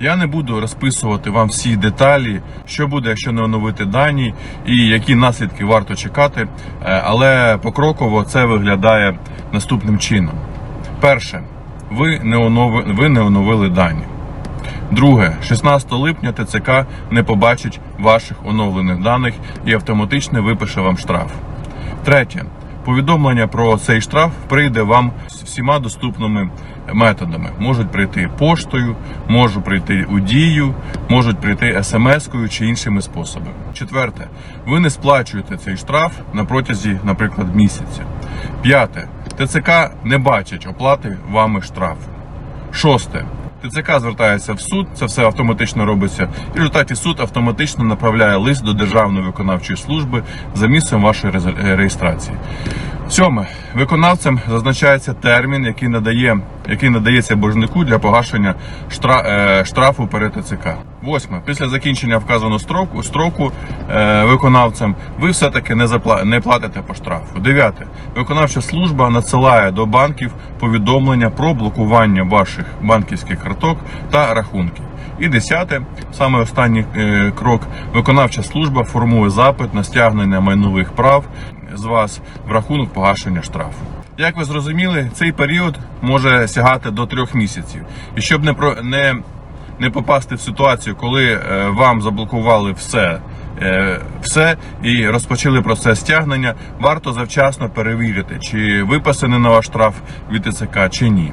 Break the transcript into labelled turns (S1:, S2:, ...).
S1: Я не буду розписувати вам всі деталі, що буде, якщо не оновити дані, і які наслідки варто чекати. Е, Але покроково це виглядає наступним чином: перше, ви не онови, ви не оновили дані. Друге, 16 липня ТЦК не побачить ваших оновлених даних і автоматично випише вам штраф. Третє. Повідомлення про цей штраф прийде вам всіма доступними методами. Можуть прийти поштою, можуть прийти у дію, можуть прийти смс-кою чи іншими способами. Четверте, ви не сплачуєте цей штраф на протязі, наприклад, місяця. П'яте, ТЦК не бачить оплати вами штрафу. Шосте. ТЦК звертається в суд, це все автоматично робиться. І в результаті суд автоматично направляє лист до Державної виконавчої служби за місцем вашої е, реєстрації. Сьоме. Виконавцем зазначається термін, який надає, який надається боржнику для погашення е, штрафу перед ТЦК. Восьме. Після закінчення вказаного строку, строку е, виконавцем ви все-таки не, запла, не платите по штрафу. Дев'яте. Виконавча служба надсилає до банків повідомлення про блокування ваших банківських карток та рахунків. І десяте, саме останній е, крок, виконавча служба формує запит на стягнення майнових прав з вас в рахунок погашення штрафу. Як ви зрозуміли, цей період може сягати до трьох місяців. І щоб не про не, не попасти в ситуацію, коли е, вам заблокували все. е, Все і розпочали процес стягнення, варто завчасно перевірити, чи виписаний на ваш штраф від ТЦК, чи ні.